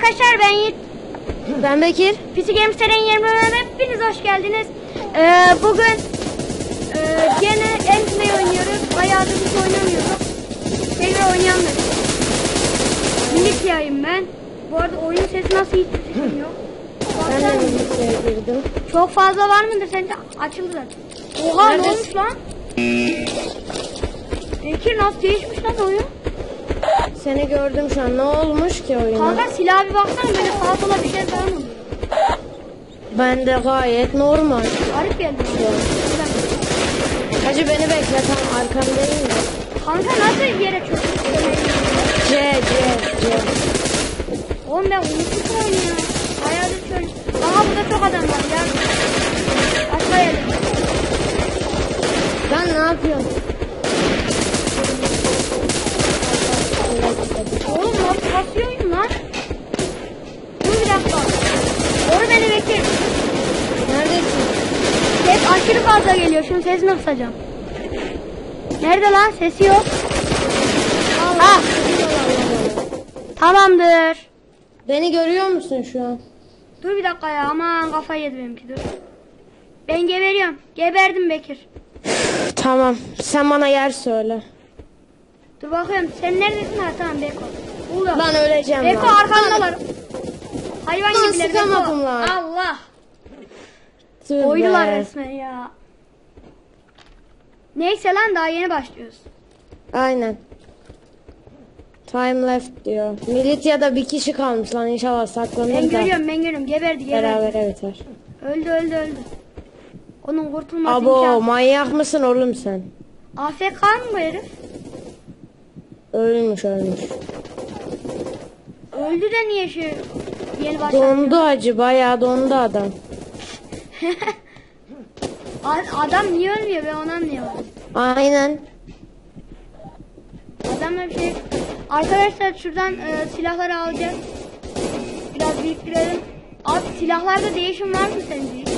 arkadaşlar ben Yiğit. Ben Bekir. PC Games TR'nin 20 hepiniz hoş geldiniz. Ee, bugün e, gene Endplay oynuyoruz. Bayağıdır hiç oynamıyorduk. Tekrar oynayalım dedik. Minik yayın ben. Bu arada oyun sesi nasıl hiç yok. Ben de bilgisayara girdim. Çok fazla var mıdır sence? Açıldı zaten. Oha ne olmuş lan? Bekir nasıl değişmiş lan oyun? Seni gördüm şu an. Ne olmuş ki oyuna? Kanka silaha bir baksana böyle sağa sola bir şey falan oluyor. Ben de gayet normal. Garip geldi. Hacı beni bekle tam arkamdayım da. Kanka nasıl yere çöktü? C, C, C. Oğlum ben unuttum ya. Bayağıdır şöyle. Aha burada çok adam var ya. Başka yerde. Lan ne yapıyorsun? Oğlum nasıl kasıyor oyun lan? Dur bir dakika. Doğru beni bekle. Neredesin? Ses aşırı fazla Şunun sesini kısacağım. Nerede lan? Sesi yok. Ah. Tamamdır. Beni görüyor musun şu an? Dur bir dakika ya. Aman kafayı yedi benimki dur. Ben geberiyorum. Geberdim Bekir. Tamam. Sen bana yer söyle. Dur bakıyorum. Sen neredesin? Ha tamam Beko. Burada. Lan öleceğim Beko lan. arkandalar. Hayvan Lan gibiler sıkamadım Beko. lan. Allah. Tüh Oydular be. resmen ya. Neyse lan daha yeni başlıyoruz. Aynen. Time left diyor. Militya'da bir kişi kalmış lan inşallah saklanır Ben da görüyorum ben görüyorum. Geberdi geberdi. beraber biter. Öldü öldü öldü. Onun kurtulması Abo imkansız. manyak mısın oğlum sen? AFK mı bu herif? Ölmüş ölmüş. Öldü de niye şu yeni başladı? Dondu hacı bayağı dondu adam. A- Adam niye ölmüyor ben onu anlayamadım. Aynen. Adamla bir şey... Arkadaşlar şuradan e, silahları alacağız. Biraz biriktirelim. Abi silahlarda değişim var mı sence?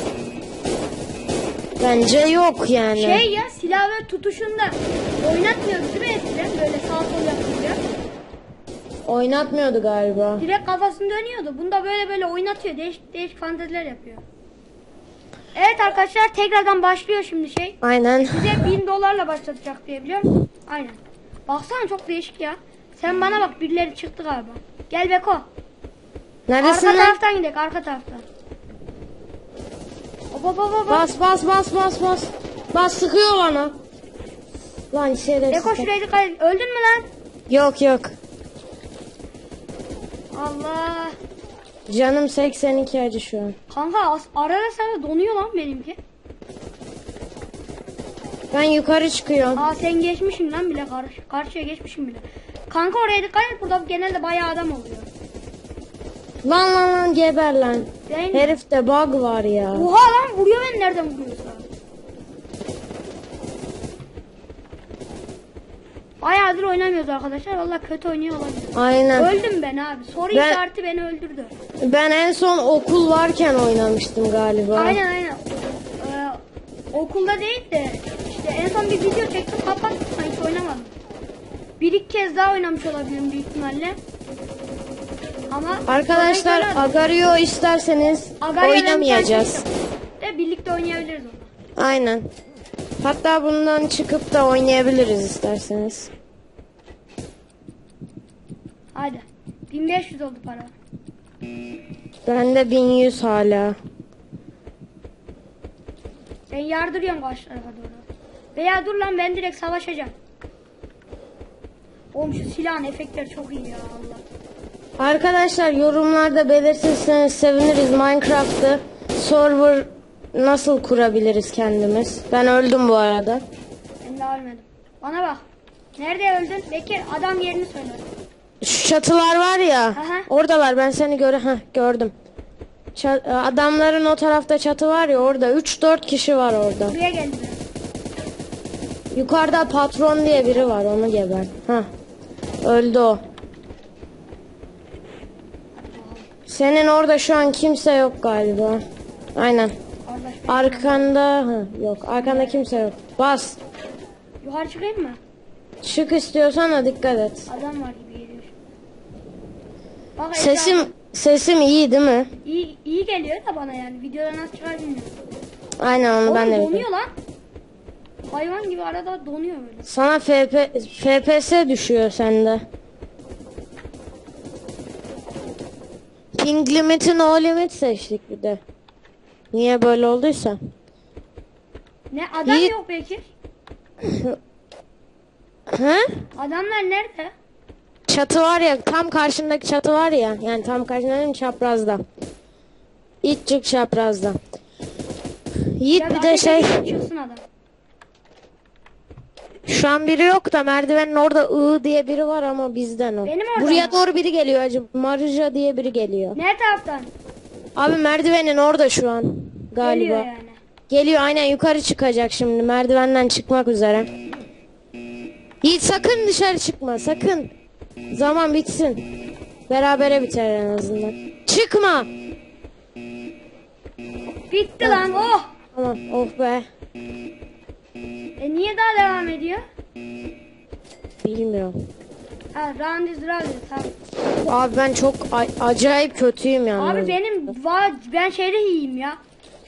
Bence yok yani. Şey ya silah ve tutuşunda oynatmıyor değil mi eskiden böyle sağ sol yapınca? Oynatmıyordu galiba. Direkt kafasını dönüyordu. Bunda böyle böyle oynatıyor. Değişik değişik fanteziler yapıyor. Evet arkadaşlar tekrardan başlıyor şimdi şey. Aynen. Bize bin dolarla başlatacak diye biliyorum. Aynen. Baksana çok değişik ya. Sen bana bak birileri çıktı galiba. Gel Beko. Neredesin arka lan? taraftan gidelim arka taraftan. Hop hop hop hop. Bas bas bas bas bas. Bas sıkıyor bana. Lan şerefsiz. Beko şuraya dikkat et. Öldün mü lan? Yok yok. Allah. Canım 82 acı şu an. Kanka as- arada sırada donuyor lan benimki. Ben yukarı çıkıyorum. Aa sen geçmişsin lan bile karşı, karşıya geçmişsin bile. Kanka oraya dikkat et burada genelde bayağı adam oluyor. Lan lan lan geber lan. Ben... Herifte bug var ya. Oha lan vuruyor beni nereden vuruyorsa. Bayağıdır oynamıyoruz arkadaşlar. Valla kötü oynuyor olabilir. Aynen. Öldüm ben abi. Soru Ben- işareti beni öldürdü. Ben en son okul varken oynamıştım galiba. Aynen aynen. Ee, okulda değil de işte en son bir video çektim kapattım hiç oynamadım. Bir iki kez daha oynamış olabilirim büyük ihtimalle. Ama Arkadaşlar Agario isterseniz Agario oynamayacağız. De birlikte oynayabiliriz onu. Aynen. Hatta bundan çıkıp da oynayabiliriz isterseniz. Hadi. 1500 oldu para. Bende 1100 hala. Ben yardırıyorum karşı tarafa doğru. Veya dur lan ben direkt savaşacağım. Oğlum şu silahın efektleri çok iyi ya Allah. Arkadaşlar yorumlarda belirtirseniz seviniriz. Minecraft'ı server nasıl kurabiliriz kendimiz? Ben öldüm bu arada. Ben de ölmedim. Bana bak. Nerede öldün? Bekir adam yerini söyle. Şu çatılar var ya. Aha. Oradalar ben seni göre Heh, gördüm. Ça- adamların o tarafta çatı var ya orada 3-4 kişi var orada. Buraya geldiler. Yukarıda patron diye biri var onu geber. Heh. Öldü o. Senin orada şu an kimse yok galiba. Aynen. Arkanda yok. Arkanda kimse yok. Bas. Yukarı çıkayım mı? Çık istiyorsan da dikkat et. Adam var gibi geliyor. Bak Sesim Sesim iyi değil mi? İyi, iyi geliyor da bana yani. Videoda nasıl çıkar bilmiyorum. Aynen onu Oğlum ben de donuyor biliyorum. lan. Hayvan gibi arada donuyor böyle. Sana FP, FPS düşüyor sende. Ping limiti no limit seçtik bir de. Niye böyle olduysa. Ne adam İyi. yok belki. He? Adamlar nerede? Çatı var ya tam karşındaki çatı var ya. Yani tam karşında değil mi? çaprazda. İlk çık çaprazda. Yiğit bir de şey edip Çıksın adam. şu an biri yok da merdivenin orada I diye biri var ama bizden o. Benim orada Buraya mı? doğru biri geliyor acı. Marja diye biri geliyor. Ne taraftan? Abi merdivenin orada şu an galiba. Geliyor yani. Geliyor aynen yukarı çıkacak şimdi merdivenden çıkmak üzere. Yiğit sakın dışarı çıkma sakın. Zaman bitsin. Berabere biter en azından. Çıkma. Bitti lan oh. Tamam oh be. E niye daha devam ediyor? Bilmiyorum. Ha round is round tamam. Abi ben çok acayip kötüyüm yani. Abi benim ben şeyde iyiyim ya.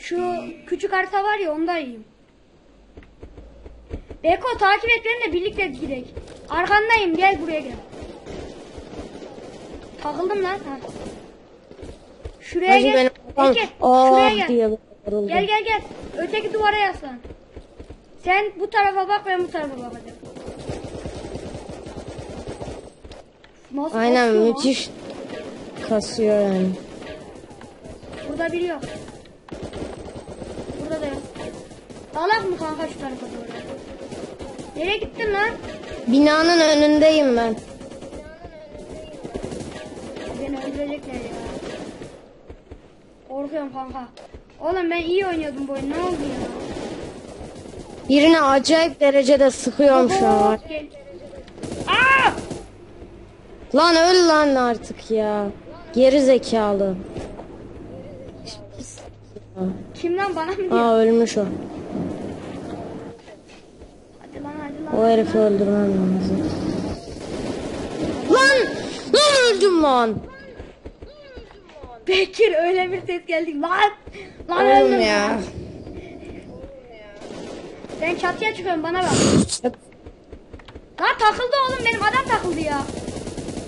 Şu küçük harita var ya onda iyiyim. Beko takip et beni de birlikte gidelim. Arkandayım gel buraya gel. Takıldım lan. Ha. Şuraya Hacı gel. benim Peki ah şuraya gel. diye. Gel gel gel. Öteki duvara yaslan. Sen bu tarafa bak ben bu tarafa bakacağım. Nasıl Aynen müthiş kasıyor yani. Burada biri yok. Burada da yok. Dalak mı kanka şu tarafa doğru? Nereye gittin lan? Binanın önündeyim ben. Beni öldürecekler ya. Korkuyorum kanka. Oğlum ben iyi oynuyordum bu oyunu. Ne oldu ya? Birine acayip derecede sıkıyorum şu an. Gel. Aa! Lan öl lan artık ya. Geri zekalı. Kimden bana mı diyor? Aa ölmüş o. Hadi lan hadi lan. O herifi öldürmem lazım. Lan! Lan öldüm lan. Bekir öyle bir ses geldi. Lan! Lan Oğlum öldüm. ya. Ben çatıya çıkıyorum bana bak. Lan takıldı oğlum benim adam takıldı ya.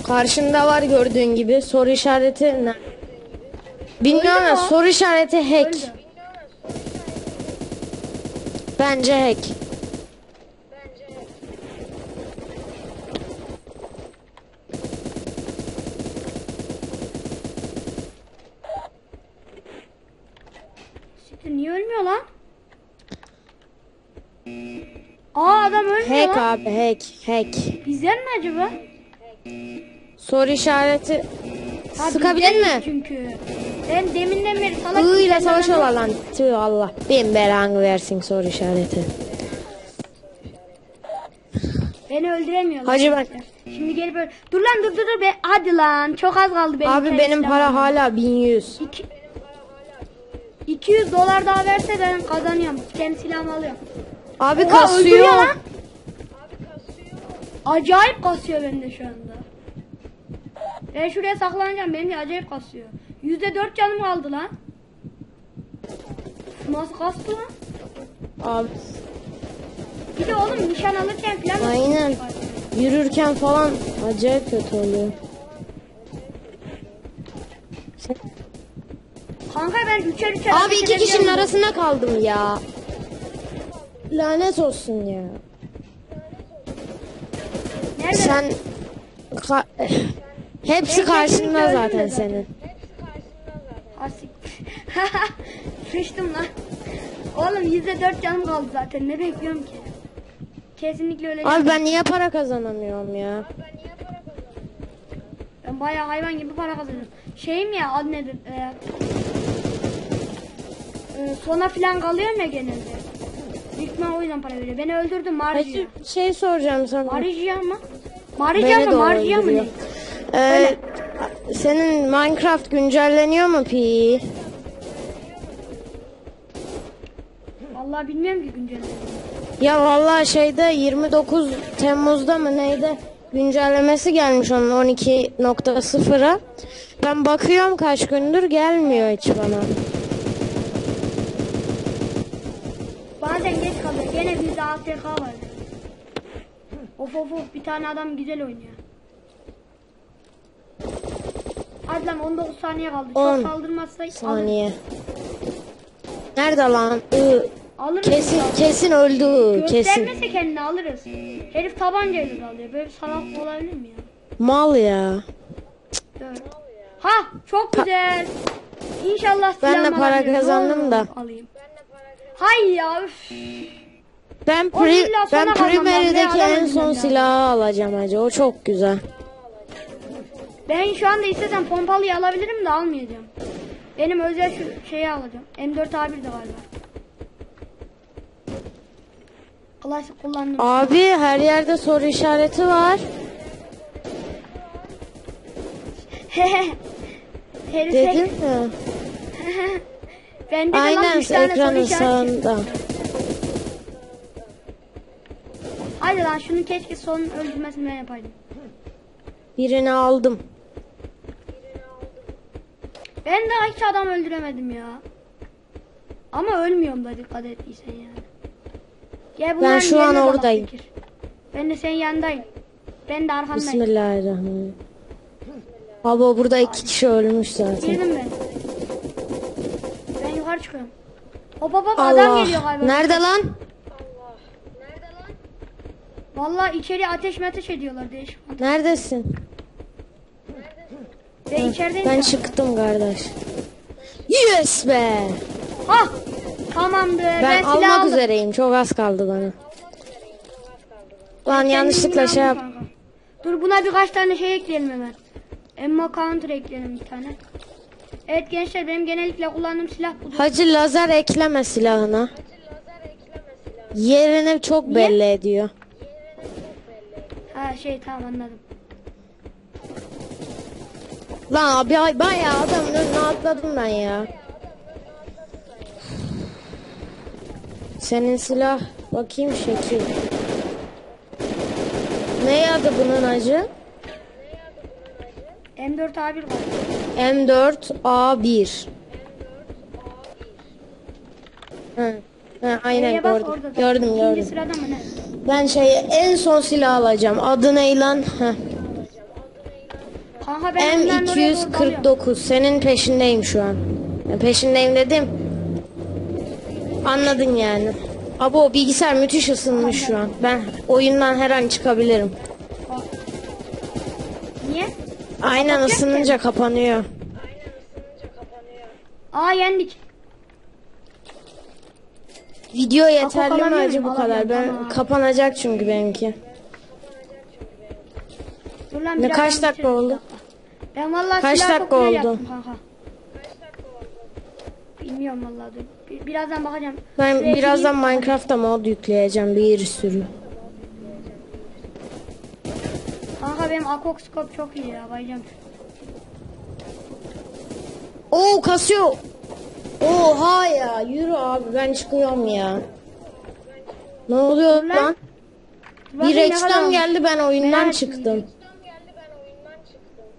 Karşında var gördüğün gibi soru işareti ne? Bilmiyorum ama soru işareti hack. Bence hack. Siktir niye ölmüyor lan? Aa adam ölmüyor Hack lan. abi hack hack. Bizden mi acaba? Soru işareti Ha, sıkabilir bizden mi? Çünkü. Ben deminden beri ile bizden savaşıyorlar lan. Tüh Allah. Bin belanı versin soru işareti. Beni öldüremiyorlar. Hacı ben- Şimdi geri böyle. Dur lan dur dur dur be. Hadi lan. Çok az kaldı benim. Abi benim para hala 1100. İki... 200 dolar daha verse ben kazanıyorum. Kendi silahımı alıyorum. Abi Oha, kasıyor. lan. Acayip kasıyor bende şu anda. Ben şuraya saklanacağım. Benim de acayip kasıyor. %4 canım kaldı lan. Nasıl kastı lan? Abi Bir de oğlum nişan alırken falan. aynen. Yürürken falan acayip kötü oluyor. Kanka ben üçer üçer. Abi iki kişinin arasında kaldım ya. Lanet olsun ya. Nerede? Sen ka- hepsi karşında zaten senin. Asik. Sıçtım lan. Oğlum %4 canım kaldı zaten. Ne bekliyorum ki? Kesinlikle öyle. Abi ben niye para kazanamıyorum ya? Ben bayağı hayvan gibi para kazanıyorum. Şeyim ya adı nedir? Ee, e, sona filan kalıyorum ya genelde. Büyük ihtimal o yüzden para veriyor. Beni öldürdü. Hacı şey soracağım sana. Marja mı? Marja Beni mı? de o mı öldürüyor. ne? Ee, senin Minecraft güncelleniyor mu pi? Vallahi bilmiyorum ki güncel. Ya vallahi şeyde 29 Temmuz'da mı neydi? güncellemesi gelmiş onun 12.0'a. Ben bakıyorum kaç gündür gelmiyor hiç bana. Bazen geç kalıyor. Gene bizde AFK var. Of of of bir tane adam güzel oynuyor. Hadi lan 19 saniye kaldı. Çok On saldırmazsa alırız. Saniye. Nerede lan? I, Alırız. kesin kesin öldü kesin. Göstermese kendini alırız. Herif tabancayla alıyor. Böyle bir salak olabilir mi ya? Mal ya. Ha çok güzel. İnşallah Ben de silahımı para alabilirim. Kazandım da. Alayım. Hay ya üf. Ben O ben. Primary'deki Ya, en son öldürmem silahı alacağım hacı. O çok güzel. Ben şu anda istesem pompalıyı alabilirim de almayacağım. Benim özel şu şeyi alacağım. M4 A1 de galiba. Klasik kullandım. Abi her yerde soru işareti var. Herif Dedim mi? Bende de lan Aynen üç tane soru işareti. sağında. Hadi lan şunu keşke son öldürmesini ben yapaydım. Birini aldım. Ben daha hiç adam öldüremedim ya. Ama ölmüyorum da dikkat ettiysen yani. Gel bunların şu an oradayım. Bekir. Ben de senin yanındayım. Ben de arkandayım. Bismillahirrahmanirrahim. Abi burada iki kişi ölmüş zaten. Girdim ben. Ben yukarı çıkıyorum. Hop hop hop adam Allah. geliyor galiba. Nerede lan? Vallahi içeri ateş meteş ediyorlar değişik. Neredesin? Ben içerideyim. Ben çıktım kardeş. Yes be. Ah! Tamamdır. Ben, Ben almak aldım. üzereyim. Çok az kaldı bana. Lan Ben yanlışlıkla şey yap. kanka. Dur buna birkaç tane şey ekleyelim hemen. Emma counter ekleyelim bir tane. Evet gençler benim genellikle kullandığım silah bu. Hacı lazer ekleme silahına. Yerini çok belli ediyor. Ha şey tamam anladım. Lan abi ay- bayağı adamın önüne atladım ben ya. Senin silah bakayım şekil. Ne adı bunun acı? M4 A1 var. M4 A1. Hı. Hı, aynen bak gördüm. orada da. Gördüm İkinci gördüm. sırada mı ne? Ben şey en son silah alacağım. Adı ne lan? Heh. Kanka ben bundan oraya doğru dalıyorum. M249. Senin peşindeyim şu an. Peşindeyim dedim. Anladın yani. Abo bilgisayar müthiş ısınmış şu an. Ben oyundan her an çıkabilirim. Niye? Aynen Kapatacak ısınınca kapanıyor. Aa yendik. Video yeterli mi acı bu kadar? Ben kapanacak çünkü benimki. Dur lan Ne kaç dakika bitiririz. oldu? Ben vallahi Kaç silah dakika oldu? kanka. Bilmiyorum vallahi. Bir- Birazdan bakacağım. Ben Şuraya birazdan. Minecraft'ta mod yükleyeceğim bir sürü. Kanka benim Akok scope çok iyi ya bayılacağım. Oo kasıyor. Oha ya yürü abi ben çıkıyorum ya. Ne oluyor Lan. lan? Bir reklam geldi ben oyundan Merak çıktım.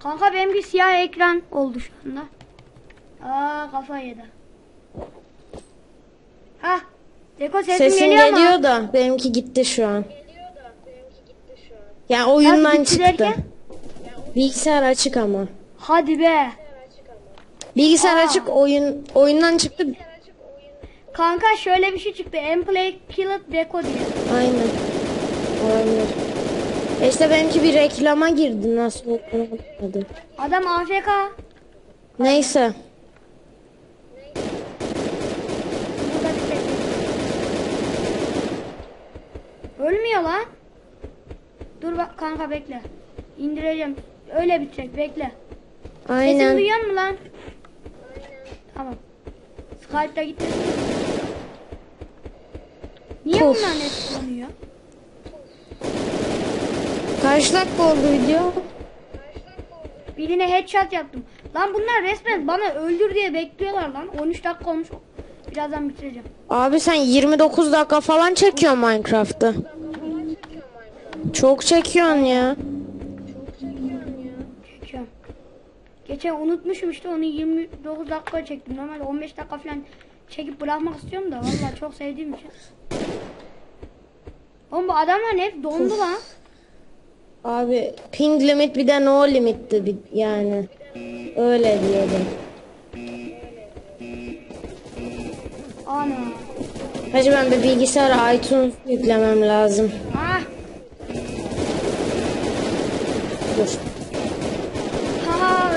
Kanka benimki siyah ekran oldu şu anda. Aa kafa yedi. Ha. Deko sesim, Sesin geliyor, geliyor ama. da benimki gitti şu an. Ya oyundan Nasıl gitti çıktı. derken? Bilgisayar açık ama. Hadi be. Bilgisayar Aa. açık oyun oyundan çıktı. Kanka şöyle bir şey çıktı. Emplay Killed Deko diye. Aynen. Olabilir. E İşte benimki bir reklama girdi nasıl anlamadım. Adam AFK. Neyse. Ölmüyor lan. Dur bak kanka bekle. İndireceğim. Öyle bitecek bekle. Sesimi Aynen. duyuyor musun lan? Tamam. Skype'da gitti. Niye Puf. bunlar net kullanıyor? Kaç dakika oldu video? Birine headshot yaptım. Lan bunlar resmen bana öldür diye bekliyorlar lan. 13 dakika olmuş. Birazdan bitireceğim. Abi sen 29 dakika falan çekiyorsun Minecraft'ı. Çok çekiyorsun ya. Çekiyorum. Geçen unutmuşum işte onu 29 dakika çektim. Normalde 15 dakika falan çekip bırakmak istiyorum da vallahi çok sevdiğim için. Oğlum bu adamlar hep dondu lan. Abi ping limit bir de no limitti bir, yani. Öyle diyelim. Ana. Hacı ben bir bilgisayara iTunes yüklemem lazım. Ah. Dur. Ha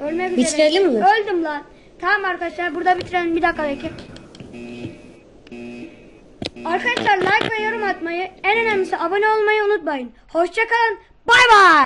öldüm. Üzere. Bitirelim mi? Öldüm lan. Tamam arkadaşlar burada bitirelim bir dakika bekle. Arkadaşlar like ve yorum atmayı en önemlisi abone olmayı unutmayın. Hoşçakalın. Bay bay.